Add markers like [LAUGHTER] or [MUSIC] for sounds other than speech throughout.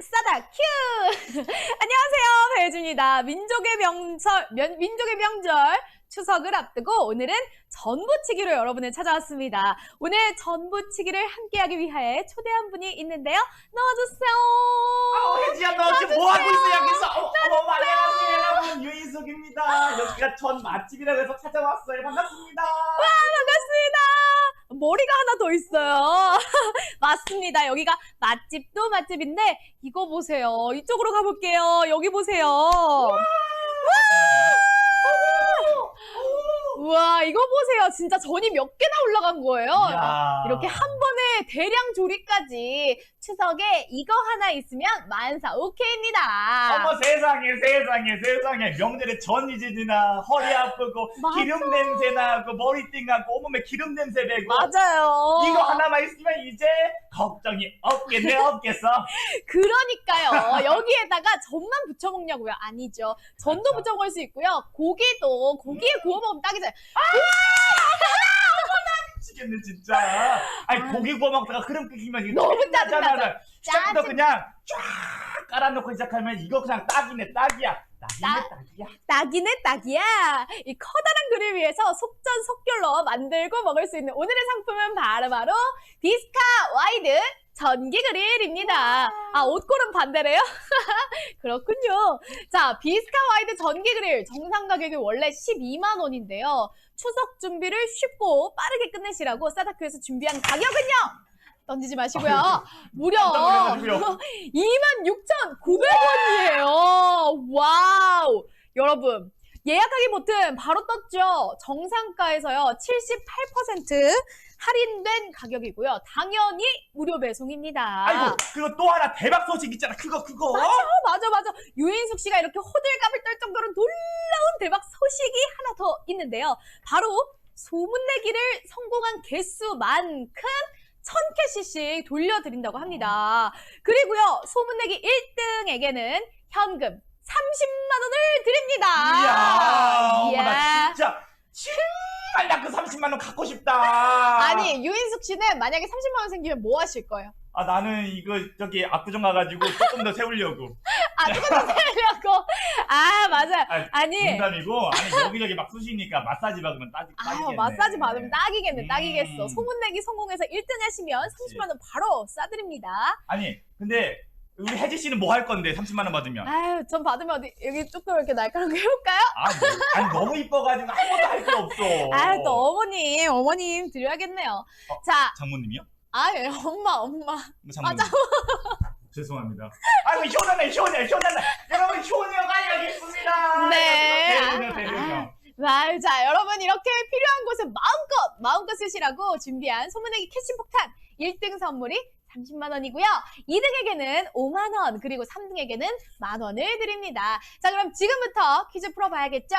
싸다 큐! [LAUGHS] 안녕하세요, 배혜준입니다. 민족의 명절, 면- 민족의 명절 추석을 앞두고 오늘은 전부치기로 여러분을 찾아왔습니다. 오늘 전부치기를 함께하기 위해 초대한 분이 있는데요. 나와주세요. 어, 혜지야 너 지금 뭐 하고 있어 여기서? 어, 어머 안녕하세요 여러분 유인숙입니다. 여기가 전 맛집이라고 해서 찾아왔어요. 반갑습니다. 반갑습니다. 머리가 하나 더 있어요. [LAUGHS] 맞습니다. 여기가 맛집도 맛집인데 이거 보세요. 이쪽으로 가볼게요. 여기 보세요. 우와 이거 보세요. 진짜 전이 몇 개나 올라간 거예요. 이야. 이렇게 한 번 에 대량 조리까지 추석에 이거 하나 있으면 만사 오케이입니다. 어머 세상에 세상에 세상에 명절에 전이지나 허리 아프고 맞아. 기름 냄새 나고 머리띵 하고 온몸에 기름 냄새 배고 맞아요. 이거 하나만 있으면 이제 걱정이 없겠네 없겠어. [LAUGHS] 그러니까요. 여기에다가 전만 부쳐 먹냐고요? 아니죠. 전도. 부쳐 먹을 수 있고요. 고기도 고기에 구워 먹으면 딱이잖아요. 미치겠네 진짜. 아니 아. 고기 구워 먹다가 흐름 끊기면 이거 너무. 짜증나죠. 시작부터 짜증- 그냥 쫙 깔아놓고 시작하면 이거 그냥 딱이네 딱이야. 딱이네 딱이야. 딱이네 딱이야. 이 커다란 그릴 위에서 속전속결로 만들고 먹을 수 있는 오늘의 상품은 바로바로 비스카 와이드 전기 그릴입니다. 아, 옷걸음 반대래요? [LAUGHS] 그렇군요. 자, 비스카 와이드 전기 그릴 정상 가격이 원래 12만 원인데요. 추석 준비를 쉽고 빠르게 끝내시라고 싸다크에서 준비한 가격은요. 던지지 마시고요. 무려 깜짝 놀라가지고요. [LAUGHS] 26,900원이에요. 와우. 여러분, 예약하기 버튼 바로 떴죠? 정상가에서요. 78% 할인된 가격이고요. 당연히 무료 배송입니다. 아이고 그거 또 하나 대박 소식 있잖아 그거 그거 맞아, 맞아, 맞아. 유인숙 씨가 이렇게 호들갑을 떨 정도로 놀라운 대박 소식이 하나 더 있는데요. 바로 소문내기를 성공한 개수만큼 1000캐시씩 돌려드린다고 합니다. 그리고요, 소문내기 1등에게는 현금 30만 원을 드립니다. 이야 어머, 이야. 나 진짜 나그 30만 원 갖고 싶다 아니, 유인숙 씨는 만약에 30만 원 생기면 뭐 하실 거예요? 아 나는 이거 저기 압구정 가가지고 조금 더 세우려고 [LAUGHS] 아, 조금 더 세려고. 아, 맞아요. 아니, 아니. 농담이고 아니 여기저기 막 쑤시니까 마사지 받으면 따지 아유, 따지겠네 마사지 받으면 딱이겠네, 음. 딱이겠어. 소문내기 성공해서 1등 하시면 30만 원 바로 싸드립니다. 아니 근데 우리 혜지 씨는 뭐 할 건데 30만 원 받으면 아유, 전 받으면 어디, 여기 조금 이렇게 날카롭게 해볼까요? 아, 뭐, 아니 너무 이뻐가지고 아무것도 할 게 없어 아유, 또 어머님, 어머님 드려야겠네요. 어. 자, 장모님이요? 아유, 엄마, 엄마. 뭐 장모님 [LAUGHS] 죄송합니다 아이고 효자네 효자 효자네 여러분 효녀가 여기 있습니다 네. 대효녀 대효녀 말, 자, 여러분 이렇게 필요한 곳에 마음껏, 마음껏 쓰시라고 준비한 소문내기 캐시 폭탄 1등 선물이 30만 원이고요. 2등에게는 5만 원, 그리고 3등에게는 만 원을 드립니다. 자, 그럼 지금부터 퀴즈 풀어봐야겠죠?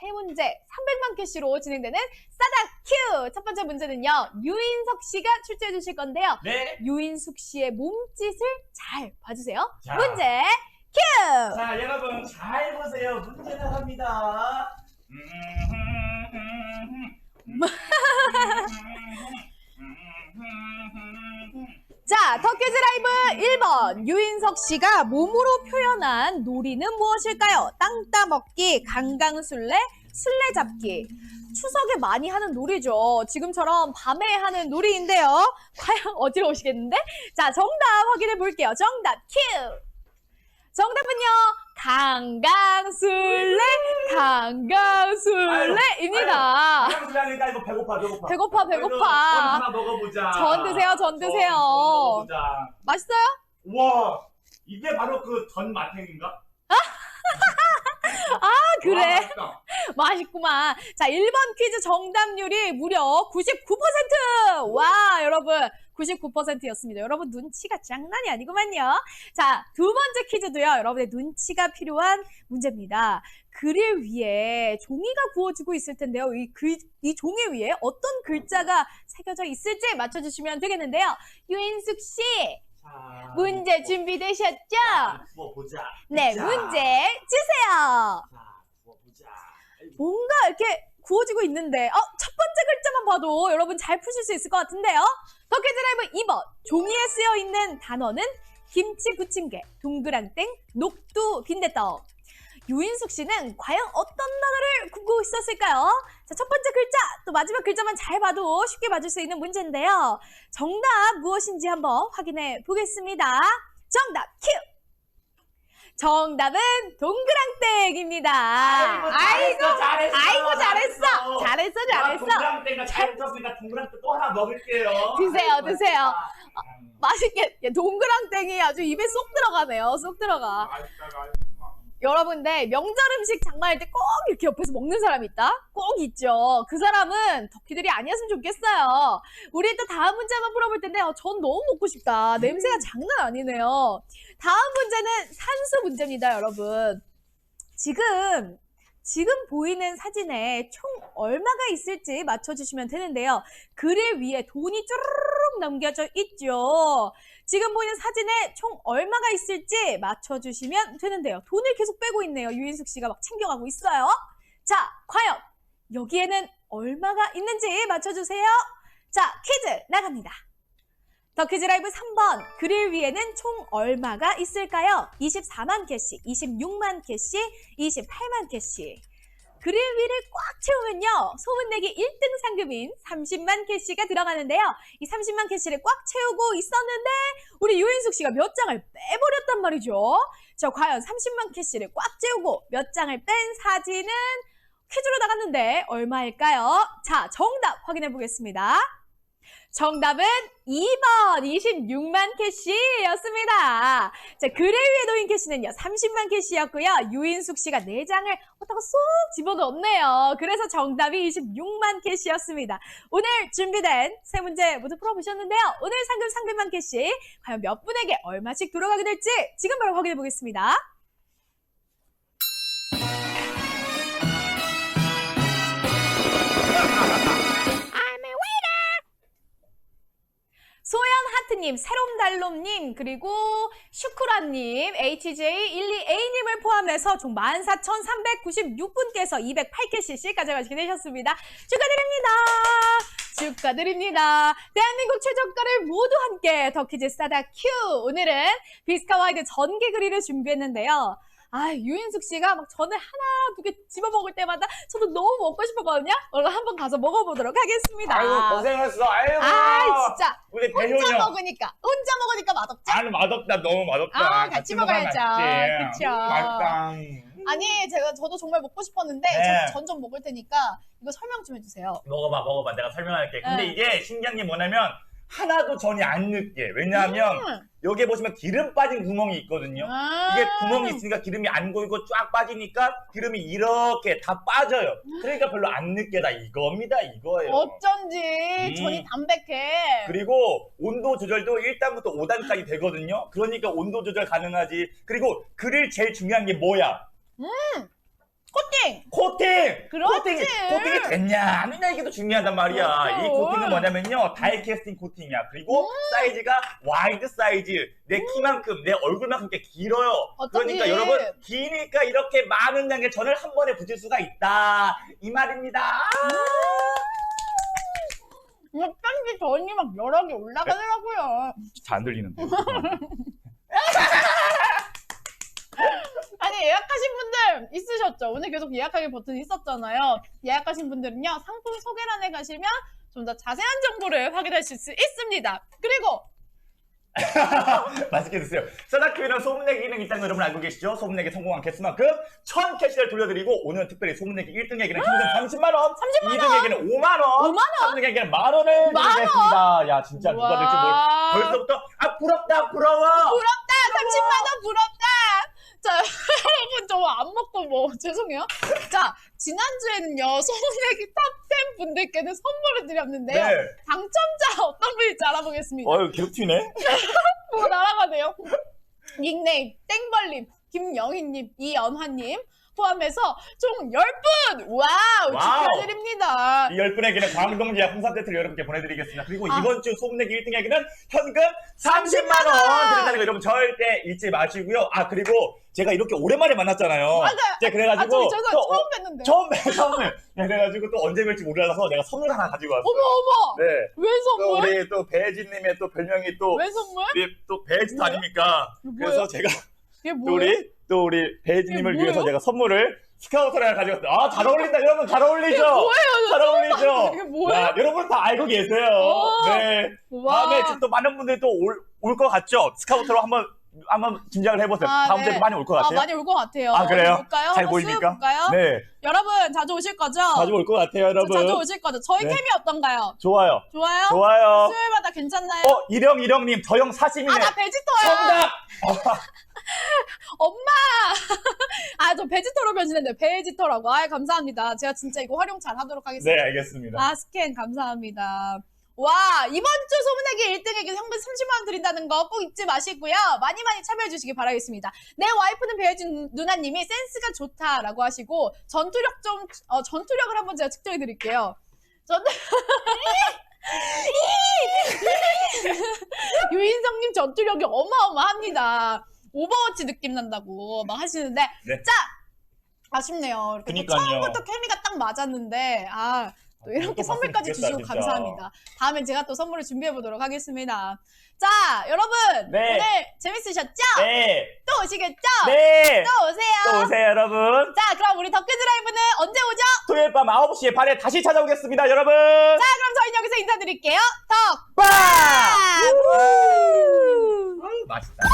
세 문제 300만 캐시로 진행되는 싸다 큐! 첫 번째 문제는요, 유인석 씨가 출제해 주실 건데요. 네 유인숙 씨의 몸짓을 잘 봐주세요. 자. 문제 큐! 자, 여러분 잘 보세요. 문제 나갑니다. [LAUGHS] 자, 터키즈 라이브 1번. 유인석 씨가 몸으로 표현한 놀이는 무엇일까요? 땅 따먹기, 강강술래, 술래잡기. 추석에 많이 하는 놀이죠. 지금처럼 밤에 하는 놀이인데요. 과연 어지러우시겠는데? 자, 정답 확인해 볼게요. 정답 큐! 정답은요, 강강술래, 강강술래입니다. 강강술래니까 이거 배고파, 배고파. 배고파, 배고파. 전 하나 먹어보자. 전 드세요, 전 드세요. 전, 전 먹어보자. 맛있어요? 와, 이게 바로 그 전 마탱인가? 아, 그래. 와. 맛있구만. 자, 1번 퀴즈 정답률이 무려 99%! 와, 여러분. 99%였습니다. 여러분 눈치가 장난이 아니구만요. 자, 두 번째 퀴즈도요. 여러분의 눈치가 필요한 문제입니다. 그릴 위에 종이가 구워지고 있을 텐데요. 이, 글, 이 종이 위에 어떤 글자가 새겨져 있을지 맞춰주시면 되겠는데요. 유인숙 씨, 자, 문제 뭐, 준비되셨죠? 구워보자. 네, 자, 문제 주세요. 자, 구워보자. 뭔가 이렇게 구워지고 있는데, 어, 첫 번째 글자만 봐도 여러분 잘 푸실 수 있을 것 같은데요? 더퀴즈 라이브 2번. 종이에 쓰여 있는 단어는 김치 부침개, 동그랑땡, 녹두 빈대떡. 유인숙 씨는 과연 어떤 단어를 구고 있었을까요? 자, 첫 번째 글자, 또 마지막 글자만 잘 봐도 쉽게 맞을 수 있는 문제인데요. 정답 무엇인지 한번 확인해 보겠습니다. 정답 큐! 정답은 동그랑땡입니다. 아이고, 잘했어, 잘했어. 아이고 잘했어. 잘했어, 잘했어. 동그랑땡가 잘했으니까 동그랑땡 또 하나 먹을게요. 드세요, 아이고, 드세요. 맛있게 야, 동그랑땡이 아주 입에 쏙 들어가네요. 쏙 들어가. 맛있다 맛있다. 여러분들 명절 음식 장만할 때 꼭 이렇게 옆에서 먹는 사람 있다? 꼭 있죠. 그 사람은 덕희들이 아니었으면 좋겠어요. 우리 또 다음 문제 한번 풀어볼 텐데 어, 전 너무 먹고 싶다. 냄새가 장난 아니네요. 다음 문제는 산수 문제입니다, 여러분. 지금 지금 보이는 사진에 총 얼마가 있을지 맞춰주시면 되는데요. 그릴 위에 돈이 쭈르륵 남겨져 있죠. 지금 보이는 사진에 총 얼마가 있을지 맞춰주시면 되는데요. 돈을 계속 빼고 있네요. 유인숙 씨가 막 챙겨가고 있어요. 자, 과연 여기에는 얼마가 있는지 맞춰주세요. 자, 퀴즈 나갑니다. 더 퀴즈 라이브 3번. 그릴 위에는 총 얼마가 있을까요? 24만 캐시, 26만 캐시, 28만 캐시. 그릴 위를 꽉 채우면요. 소문내기 1등 상금인 30만 캐시가 들어가는데요. 이 30만 캐시를 꽉 채우고 있었는데 우리 유인숙 씨가 몇 장을 빼버렸단 말이죠. 자, 과연 30만 캐시를 꽉 채우고 몇 장을 뺀 사진은 퀴즈로 나갔는데 얼마일까요? 자, 정답 확인해 보겠습니다. 정답은 2번 26만 캐시였습니다. 자, 그래 위에 놓인 캐시는요 30만 캐시였고요. 유인숙 씨가 4장을 어다가 쏙 집어넣었네요. 그래서 정답이 26만 캐시였습니다. 오늘 준비된 세 문제 모두 풀어보셨는데요. 오늘 상금 300만 캐시 과연 몇 분에게 얼마씩 돌아가게 될지 지금 바로 확인해 보겠습니다. 님, 새롬달롬님, 그리고 슈크라님, HJ12A님을 포함해서 총 14,396분께서 208캐시씩 가져가시게 되셨습니다. 축하드립니다! 축하드립니다. 대한민국 최저가를 모두 함께 더키즈 싸다 큐! 오늘은 비스카 와이드 전개 그리를 준비했는데요. 아, 유인숙 씨가 막 전에 하나, 두 개 집어 먹을 때마다 저도 너무 먹고 싶었거든요? 오늘 한번 가서 먹어보도록 하겠습니다. 아이고 고생했어. 아이고. 아, 진짜. 우리 혼자. 먹으니까 혼자 먹으니까 맛없죠? 아니 맛없다. 너무 맛없다. 아, 같이 먹어야죠. 먹어야 그쵸. 맛있다. 아니 제가 저도 정말 먹고 싶었는데 네. 전 좀 먹을 테니까 이거 설명 좀 해주세요. 먹어봐, 먹어봐. 내가 설명할게. 근데 네. 이게 신기한 게 뭐냐면 하나도 전이 안 늦게. 왜냐하면 음. 여기에 보시면 기름 빠진 구멍이 있거든요. 아. 이게 구멍이 있으니까 기름이 안 고이고 쫙 빠지니까 기름이 이렇게 다 빠져요. 그러니까 별로 안 늦게다 이겁니다. 이거예요. 어쩐지 음. 전이 담백해. 그리고 온도 조절도 1단부터 5단까지 되거든요. 그러니까 온도 조절 가능하지. 그리고 그릴 제일 중요한 게 뭐야? 코팅. 코팅! 그렇지. 코팅이, 코팅이 됐냐, 안 됐냐, 이게 더 중요하단 말이야. 그렇죠. 이 코팅은 뭐냐면요, 다이 캐스팅 코팅이야. 그리고 음. 사이즈가 와이드 사이즈. 내 키만큼, 내 얼굴만큼 이렇게 길어요. 어쩐지. 그러니까 여러분, 기니까 이렇게 많은 양의 전을 한 번에 붙일 수가 있다. 이 말입니다. 어쩐지 전이 막 여러 개 올라가더라고요. 잘 안 들리는데. [LAUGHS] 아니 분들 있으셨죠? 오늘 계속 예약하기 버튼 있었잖아요. 예약하신 분들은요 상품 소개란에 가시면 좀 더 자세한 정보를 확인하실 수 있습니다. 그리고 [LAUGHS] 맛있게 드세요. 서다큐에는 소문내기 기능이 있다는 거 여러분 알고 계시죠? 소문내기 성공한 개수만큼 1000 캐시를 돌려드리고 오늘은 특별히 소문내기 1등에게는 현금 30만원, 30만 2등에게는 5만원, 5만 3등에게는 만원을? 드리겠습니다. 야 진짜 누가 될지 몰 와. 벌써부터 아 부럽다 부러워. 부럽다 30만 원 부럽다. 자 여러분 저 안 먹고 뭐 죄송해요. 자 지난주에는요 소문내기 탑10 분들께는 선물을 드렸는데요. 네. 당첨자 어떤 분일지 알아보겠습니다. 어유 계속 튀네. 뭐 날아가네요. 닉네임 땡벌님, 김영희님, 이연화님, 포함해서 총 10분! 와우! 와우. 축하드립니다. 이 10분에게는 광동지약 홍삼 세트를 여러분께 보내드리겠습니다. 그리고 아. 이번 주 소문내기 1등에게는 현금 30만원 드린다는 거 여러분 절대 잊지 마시고요. 아, 그리고 제가 이렇게 오랜만에 만났잖아요. 맞아요. 네, 아, 그래가지고. 저희 저희가 또, 어, 처음 뵀는데. 처음 뵀, 처음 뵀. 네, 그래가지고 또 언제 뵐지 몰라서 내가 선물 하나 가지고 왔어요. 어머, 어머! 네. 왜또 선물? 우리 또 배혜진님의 또 별명이 또, 왜 선물? 또? 아닙니까? 뭐예요? 그래서 제가 이게 또 뭐예요? 우리, 또 우리 이게 위해서 뭐예요? 제가 선물을 스카우터를 하나 가져왔어요. 아, 잘 어울린다. 여러분, 잘 어울리죠? 뭐예요? 잘 어울리죠? 이게 뭐예요? 야, 여러분 다 알고 계세요. 오. 네. 와. 다음에 또 많은 분들이 또 올 것 같죠? 스카우터로 한번 한번 짐작을 해보세요. 아, 다음 네. 주에도 많이 올 것 아, 같아요. 많이 올 것 같아요. 아, 그래요? 볼까요? 잘 한번 쓱 보입니까? 볼까요? 네, 여러분 자주 오실 거죠? 자주 올 것 같아요, 여러분. 자주 오실 거죠? 저희 네. 캠이 어떤가요? 좋아요, 좋아요? 좋아요. 수요일마다 괜찮나요? 어, 일영 일영님, 저형 사심이네. 아, 나 베지터야. 정답. [LAUGHS] [LAUGHS] 아, 저 베지터로 변신했는데 베지터라고. 아, 감사합니다. 제가 진짜 이거 활용 잘 하도록 하겠습니다. 네, 알겠습니다. 아, 스캔 감사합니다. 와, 이번 주 소문내기 1등에게 현금 30만원 드린다는 거 꼭 잊지 마시고요. 많이 많이 참여해주시기 바라겠습니다. 내 와이프는 배혜진 누나님이 센스가 좋다라고 하시고, 전투력 좀, 어, 전투력을 한번 제가 측정해드릴게요. 전, [LAUGHS] [LAUGHS] 유인성님 전투력이 어마어마합니다. 오버워치 느낌 난다고 막 하시는데, 네. 자! 아쉽네요. 이렇게 또 그니까요. 처음부터 케미가 딱 맞았는데, 아, 또 아, 이렇게 또 선물까지 주시고 좋겠다, 감사합니다. 다음엔 제가 또 선물을 준비해 보도록 하겠습니다. 자, 여러분 네. 오늘 재밌으셨죠? 네, 또 오시겠죠? 네. 또 오세요. 또 오세요, 여러분. 자, 그럼 우리 덕크즈 라이브는 언제 오죠? 토요일 밤 9시에 반에 다시 찾아오겠습니다, 여러분. 자, 그럼 저희는 여기서 인사드릴게요. 덕! 빠! 우! 맛있다.